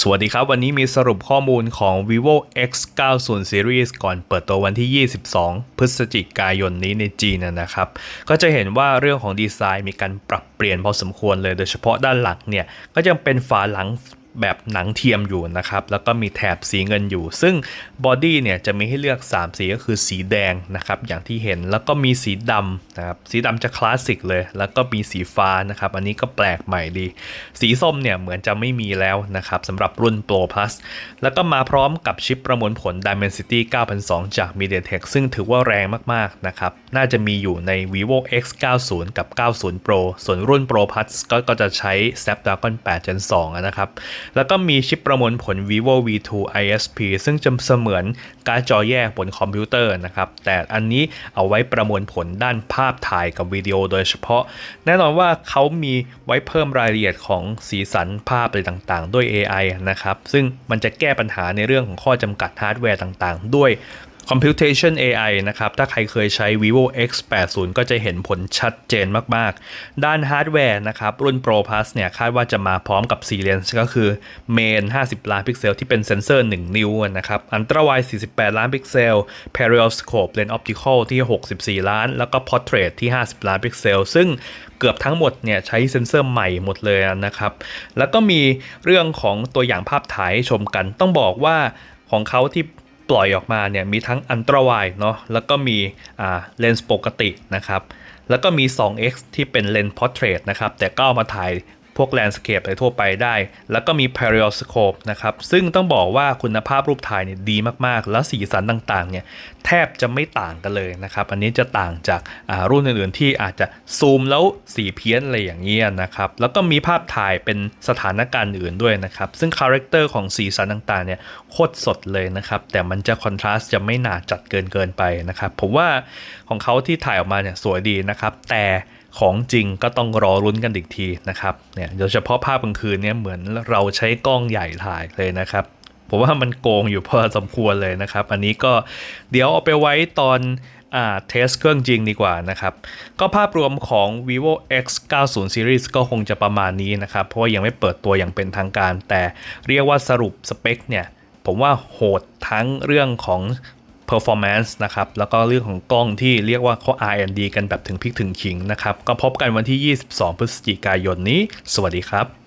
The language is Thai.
สวัสดีครับ วันนี้มีสรุปข้อมูลของ vivo x 9 0 series ก่อนเปิดตัววันที่ 22 พฤศจิกายนนี้ในจีนนะครับ ก็จะเห็นว่าเรื่องของดีไซน์มีการปรับเปลี่ยนพอสมควรเลย โดยเฉพาะด้านหลังเนี่ย ก็ยังเป็นฝาหลัง แบบหนังเทียมอยู่นะครับ แล้วก็มีแถบสีเงินอยู่ ซึ่งบอดี้เนี่ยจะมีให้เลือก 3 สีก็คือสีแดงนะครับ อย่างที่เห็นแล้วก็มีสีดำนะครับ สีดำจะคลาสสิกเลย แล้วก็มีสีฟ้านะครับ อันนี้ก็แปลกใหม่ดี สีส้มเนี่ยเหมือนจะไม่มีแล้วนะครับสำหรับรุ่น Pro Plus แล้วก็มาพร้อมกับชิปประมวลผล Dimensity 9002 จาก MediaTek ซึ่งถือว่าแรงมากๆนะครับ น่าจะมีอยู่ใน vivo x 90กับ 90 Pro ส่วนรุ่น Pro Plus ก็ก็จะใช้ Snapdragon 8 Gen 2อะนะครับแล้วก็มีชิปประมวลผล vivo v2 isp ซึ่งจะเสมือนการจอแยกบนคอมพิวเตอร์นะครับ แต่อันนี้เอาไว้ประมวลผลด้านภาพถ่ายกับวิดีโอโดยเฉพาะ แน่นอนว่าเขามีไว้เพิ่มรายละเอียดของสีสันภาพอะไรต่างๆ ด้วย AI นะครับ ซึ่งมันจะแก้ปัญหาในเรื่องของข้อจำกัดฮาร์ดแวร์ต่างๆ ด้วย Computation AI นะครับ ถ้าใครเคยใช้ vivo x 8 0ก็จะเห็นผลชัดเจนมาก ๆ ด้านฮาร์ดแวร์นะครับ รุ่น Pro Plus เนี่ย คาดว่าจะมาพร้อมกับ 4 เลนส์ก็คือ Main 50 ล้านพิกเซลที่เป็นเซนเซอร์ 1 นิ้วนะครับ Ultra Wide 48 ล้านพิกเซล Periscope Lens Optical ที่ 64 ล้าน แล้วก็ Portrait ที่ 50 ล้านพิกเซล ซึ่งเกือบทั้งหมดเนี่ยใช้เซ็นเซอร์ใหม่หมดเลยนะครับ แล้วก็มีเรื่องของตัวอย่างภาพถ่ายชมกัน ต้องบอกว่าของเขาที่ ปล่อยออกมาเนี่ยมีทั้งอันตราวายเนาะแล้วก็มีอ่าเลนส์ปกตินะครับแล้วก็มี 2x ที่เป็นเลนส์พอร์เทรตนะครับแต่ก็เอามาถ่าย พวกแลนด์สเคปอะไรทั่วไปได้ แล้วก็มี periscope นะครับ ซึ่งต้องบอกว่าคุณภาพรูปถ่ายเนี่ยดีมากๆ แล้วสีสันต่างๆเนี่ยแทบจะไม่ต่างกันเลยนะครับ อันนี้จะต่างจากรุ่นอื่นๆที่อาจจะซูมแล้วสีเพี้ยนอะไรอย่างเงี้ยนะครับ แล้วก็มีภาพถ่ายเป็นสถานการณ์อื่นด้วยนะครับ ซึ่งคาแรคเตอร์ของสีสันต่างๆเนี่ยโคตรสดเลยนะครับ แต่มันจะคอนทราสต์จะไม่หนาจัดเกินเกินไปนะครับ ผมว่าของเขาที่ถ่ายออกมาเนี่ยสวยดีนะครับ แต่ของจริงก็ต้องรอรุ้นกันอีกทีนะครับเนี่ยโดยเฉพาะภาพกลางคืนเนี่ยเหมือนเราใช้กล้องใหญ่ถ่ายเลยนะครับผมว่ามันโกงอยู่พอสมควรเลยนะครับ อันนี้ก็เดี๋ยวเอาไปไว้ตอนอ่าเทสเครื่องจริงดีกว่านะครับ ก็ภาพรวมของ vivo x 90 series ก็คงจะประมาณนี้นะครับ เพราะว่ายังไม่เปิดตัวอย่างเป็นทางการ แต่เรียกว่าสรุปสเปคเนี่ย ผมว่าโหดทั้งเรื่องของ performance นะครับ แล้วก็เรื่องของกล้องที่เรียกว่าเขา R&D กันแบบถึงพริกถึงขิงนะครับ ก็พบกันวันที่ 22 พฤศจิกายนนี้ สวัสดีครับ